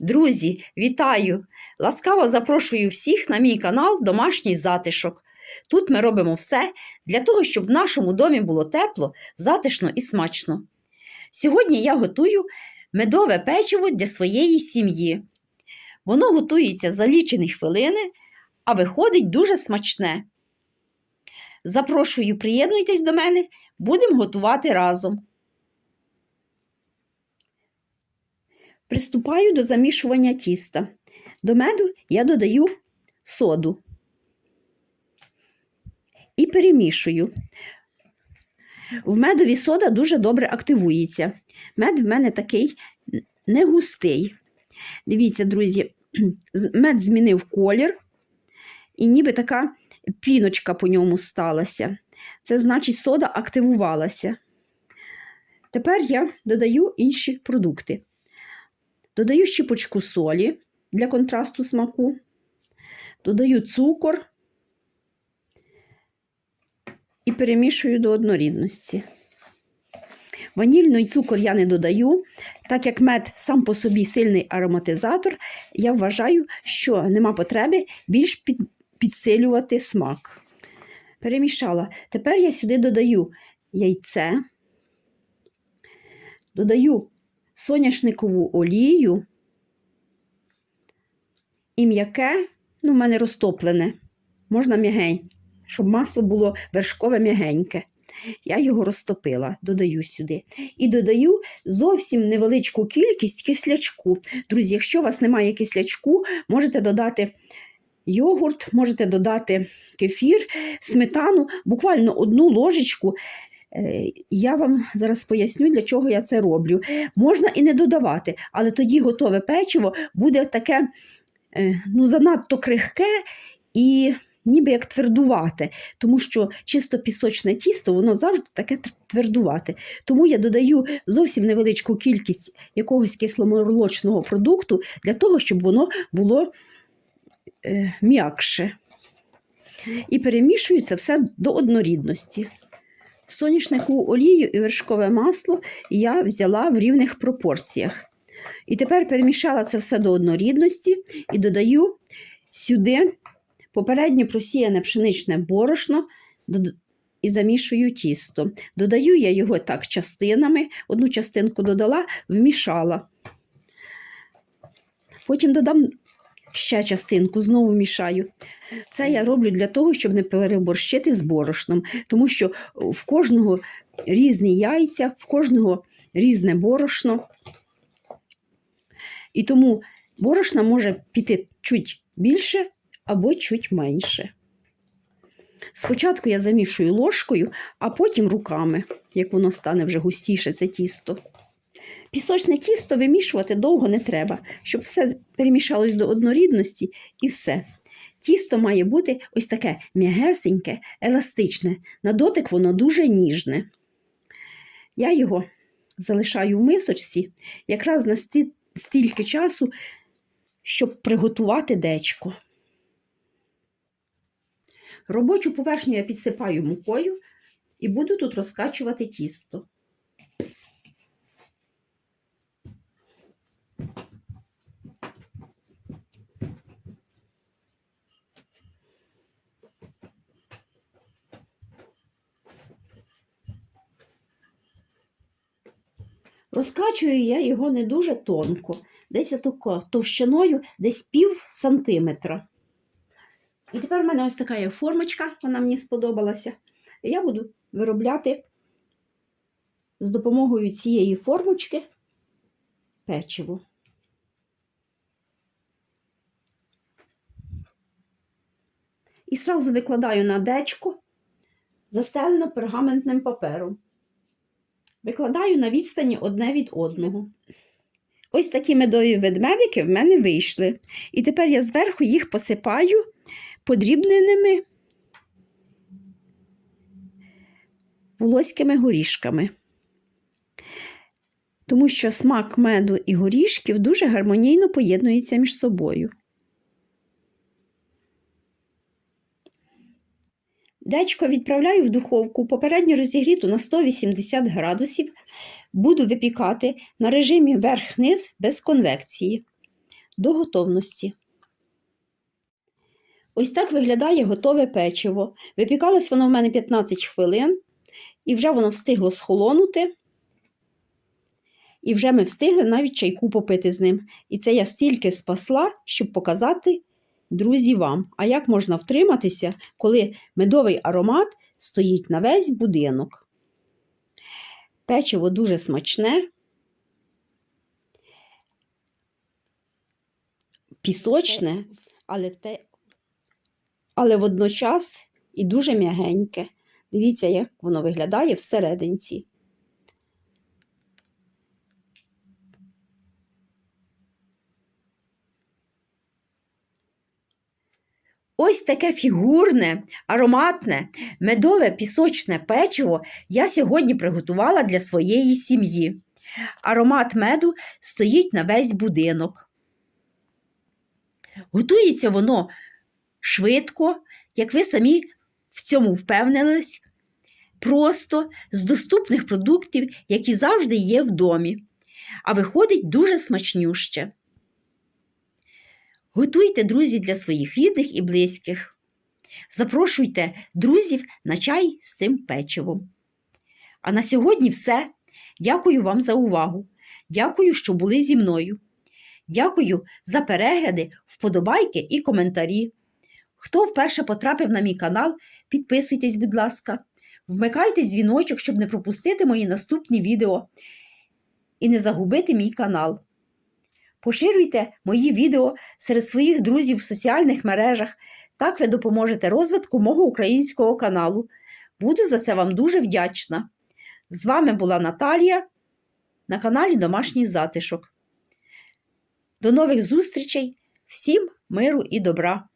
Друзі, вітаю! Ласкаво запрошую всіх на мій канал Домашній затишок. Тут ми робимо все для того, щоб в нашому домі було тепло, затишно і смачно. Сьогодні я готую медове печиво для своєї сім'ї. Воно готується за лічені хвилини, а виходить дуже смачне. Запрошую, приєднуйтесь до мене, будемо готувати разом. Приступаю до замішування тіста. До меду я додаю соду і перемішую. В медові сода дуже добре активується. Мед в мене такий не густий. Дивіться, друзі, мед змінив колір, і ніби така піночка по ньому сталася. Це значить, сода активувалася. Тепер я додаю інші продукти. Додаю щіпочку солі для контрасту смаку, додаю цукор і перемішую до однорідності. Ванільний цукор я не додаю, так як мед сам по собі сильний ароматизатор, я вважаю, що нема потреби більш під, підсилювати смак. Перемішала. Тепер я сюди додаю яйце, додаю соняшникову олію і м'яке, ну, в мене розтоплене, можна м'ягень, щоб масло було вершкове м'ягеньке. Я його розтопила, додаю сюди. І додаю зовсім невеличку кількість кислячку. Друзі, якщо у вас немає кислячку, можете додати йогурт, можете додати кефір, сметану, буквально одну ложечку. Е, Я вам зараз поясню, для чого я це роблю. Можна і не додавати, але тоді готове печиво буде таке е, ну, занадто крихке і ніби як твердувате, тому що чисто пісочне тісто, воно завжди таке твердувате. Тому я додаю зовсім невеличку кількість якогось кисломолочного продукту для того, щоб воно було е, м'якше. І перемішую це все до однорідності. Соняшникову олію і вершкове масло я взяла в рівних пропорціях. І тепер перемішала це все до однорідності і додаю сюди попередньо просіяне пшеничне борошно і замішую тісто. Додаю я його так частинами, одну частинку додала, вмішала. Потім додам ще частинку, знову мішаю. Це я роблю для того, щоб не переборщити з борошном, тому що в кожного різні яйця, в кожного різне борошно. І тому борошна може піти чуть більше або чуть менше. Спочатку я замішую ложкою, а потім руками, як воно стане вже густіше, це тісто. Пісочне тісто вимішувати довго не треба, щоб все перемішалось до однорідності і все. Тісто має бути ось таке м'ягесеньке, еластичне. На дотик воно дуже ніжне. Я його залишаю в мисочці якраз на стільки часу, щоб приготувати дечко. Робочу поверхню я підсипаю мукою і буду тут розкачувати тісто. Розкачую я його не дуже тонко, десь отако товщиною десь пів сантиметра. І тепер в мене ось така є формочка, вона мені сподобалася. Я буду виробляти з допомогою цієї формочки печиво. І сразу викладаю на дечко, застелено пергаментним папером. Викладаю на відстані одне від одного. Ось такі медові ведмедики в мене вийшли. І тепер я зверху їх посипаю подрібненими волоськими горішками. Тому що смак меду і горішків дуже гармонійно поєднується між собою. Дечко відправляю в духовку попередньо розігріту на 180 градусів. Буду випікати на режимі верх-низ без конвекції. до готовності. Ось так виглядає готове печиво. Випікалось воно в мене 15 хвилин, і вже воно встигло схолонути. І вже ми встигли навіть чайку попити з ним. І це я стільки спасла, щоб показати, друзі, вам. А як можна втриматися, коли медовий аромат стоїть на весь будинок? Печиво дуже смачне, пісочне, але, в те... але водночас і дуже м'ягеньке. Дивіться, як воно виглядає всерединці. Ось таке фігурне, ароматне, медове пісочне печиво я сьогодні приготувала для своєї сім'ї. Аромат меду стоїть на весь будинок. Готується воно швидко, як ви самі в цьому впевнились, просто з доступних продуктів, які завжди є в домі, а виходить дуже смачнюще. Готуйте, друзі, для своїх рідних і близьких. Запрошуйте друзів на чай з цим печивом. А на сьогодні все. Дякую вам за увагу. Дякую, що були зі мною. Дякую за перегляди, вподобайки і коментарі. Хто вперше потрапив на мій канал, підписуйтесь, будь ласка, вмикайте дзвіночок, щоб не пропустити мої наступні відео і не загубити мій канал. Поширюйте мої відео серед своїх друзів в соціальних мережах. Так ви допоможете розвитку мого українського каналу. Буду за це вам дуже вдячна. З вами була Наталія на каналі Домашній Затишок. До нових зустрічей, всім миру і добра!